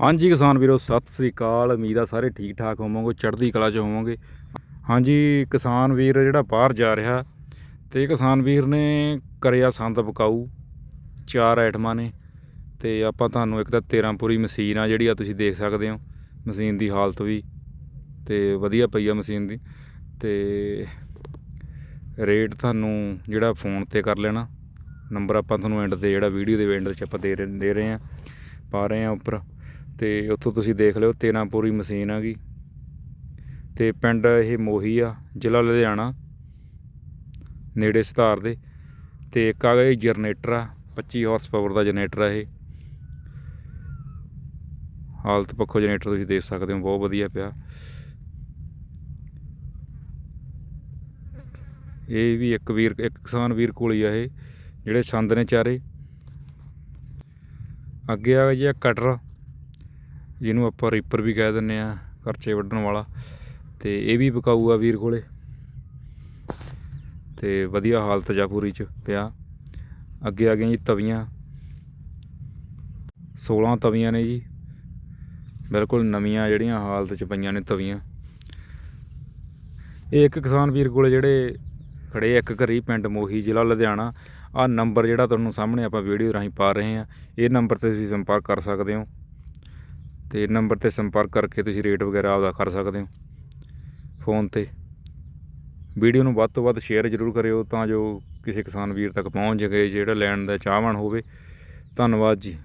ਹਾਂਜੀ ਕਿਸਾਨ ਵੀਰੋ, ਸਤਿ ਸ੍ਰੀ ਅਕਾਲ। ਉਮੀਦ ਆ ਸਾਰੇ ਠੀਕ ਠਾਕ ਹੋਵੋਗੇ, ਚੜ੍ਹਦੀ ਕਲਾ 'ਚ ਹੋਵੋਗੇ। ਹਾਂਜੀ, ਕਿਸਾਨ ਵੀਰ ਜਿਹੜਾ ਬਾਹਰ ਜਾ ਰਿਹਾ ਤੇ ਕਿਸਾਨ ਵੀਰ ਨੇ ਕਰਿਆ ਸੰਦ ਬਕਾਊ ਚਾਰ ਆਈਟਮਾਂ ਨੇ ਤੇ ਆਪਾਂ ਤੁਹਾਨੂੰ ਇੱਕ ਤਾਂ 13 ਪੂਰੀ ਮਸ਼ੀਨ ਆ ਜਿਹੜੀ ਆ ਤੁਸੀਂ ਦੇਖ ਸਕਦੇ ਹੋ, ਮਸ਼ੀਨ ਦੀ ਹਾਲਤ ਵੀ ਤੇ ਵਧੀਆ ਪਈ ਆ ਮਸ਼ੀਨ ਦੀ ਤੇ ਰੇਟ ਤੁਹਾਨੂੰ ਜਿਹੜਾ ਫੋਨ ਤੇ ਕਰ ਲੈਣਾ, ਨੰਬਰ ਆਪਾਂ ਤੁਹਾਨੂੰ ਐਂਡ ਤੇ ਜਿਹੜਾ ਵੀਡੀਓ ਦੇ ਐਂਡ 'ਚ ਆਪਾਂ ਦੇ ਰਹੇ ਦੇ ਰਹੇ ਆ, ਪਾ ਰਹੇ ਆ ਉੱਪਰ। ਤੇ ਉੱਥੋਂ ਤੁਸੀਂ ਦੇਖ ਲਿਓ 13 ਪੂਰੀ ਮਸ਼ੀਨ ਹੈਗੀ ਤੇ ਪਿੰਡ ਇਹ ਮੋਹੀ ਆ, ਜ਼ਿਲ੍ਹਾ ਲੁਧਿਆਣਾ, ਨੇੜੇ ਸਧਾਰ ਦੇ। ਤੇ ਇੱਕ ਆ ਗਿਆ ਜਨਰੇਟਰ ਆ 25 ਹਾਰਸ ਪਾਵਰ ਦਾ ਜਨਰੇਟਰ ਆ ਇਹ। ਹਾਲਤ ਪੱਖੋਂ ਜਨਰੇਟਰ ਤੁਸੀਂ ਦੇਖ ਸਕਦੇ ਹੋ, ਬਹੁਤ ਵਧੀਆ ਪਿਆ। ਇਹ ਵੀ ਇੱਕ ਵੀਰ, ਇੱਕ ਕਿਸਾਨ ਵੀਰ ਕੋਲ ਹੀ ਆ ਇਹ, ਜਿਹੜੇ ਸੰਦ ਨੇ ਚਾਰੇ। ਅੱਗੇ ਆ ਗਿਆ ਜੀ ਇਹ ਕਟਰ ਜਿਹਨੂੰ ਆਪਾਂ ਰੀਪਰ ਵੀ ਕਹਿ ਦਿੰਨੇ ਆ, ਖਰਚੇ ਵੱਢਣ ਵਾਲਾ। ਤੇ ਇਹ ਵੀ ਵਿਕਾਊ ਆ ਵੀਰ ਕੋਲੇ। ਤੇ ਵਧੀਆ ਹਾਲਤ ਜਾ ਪੂਰੀ ਚ ਪਿਆ। ਅੱਗੇ ਆ ਗਈਆਂ ਜੀ ਤਵੀਆਂ। 16 ਤਵੀਆਂ ਨੇ ਜੀ। ਬਿਲਕੁਲ ਨਵੀਆਂ ਜਿਹੜੀਆਂ ਹਾਲਤ ਚ ਪਈਆਂ ਨੇ ਤਵੀਆਂ। ਇਹ ਇੱਕ ਕਿਸਾਨ ਵੀਰ ਕੋਲੇ ਜਿਹੜੇ ਖੜੇ ਆ, ਇੱਕ ਘਰੀ ਪਿੰਡ ਮੋਹੀ ਜ਼ਿਲ੍ਹਾ ਲੁਧਿਆਣਾ। ਆ ਨੰਬਰ ਜਿਹੜਾ ਤੁਹਾਨੂੰ ਸਾਹਮਣੇ ਆਪਾਂ ਵੀਡੀਓ ਰਾਹੀਂ ਪਾ ਰਹੇ ਹਾਂ, ਇਹ ਨੰਬਰ ਤੇ ਤੁਸੀਂ ਸੰਪਰਕ ਕਰ ਸਕਦੇ ਹੋ। ਤੇ ਨੰਬਰ ਤੇ ਸੰਪਰਕ ਕਰਕੇ ਤੁਸੀਂ ਰੇਟ ਵਗੈਰਾ ਆਪਦਾ ਕਰ ਸਕਦੇ ਹੋ ਫੋਨ ਤੇ। ਵੀਡੀਓ ਨੂੰ ਵੱਧ ਤੋਂ ਵੱਧ ਸ਼ੇਅਰ ਜ਼ਰੂਰ ਕਰਿਓ ਤਾਂ ਜੋ ਕਿਸੇ ਕਿਸਾਨ ਵੀਰ ਤੱਕ ਪਹੁੰਚ ਸਕੇ, ਜਿਹੜਾ ਲੈਣ ਦਾ ਚਾਹਵਾਨ ਹੋਵੇ। ਧੰਨਵਾਦ ਜੀ।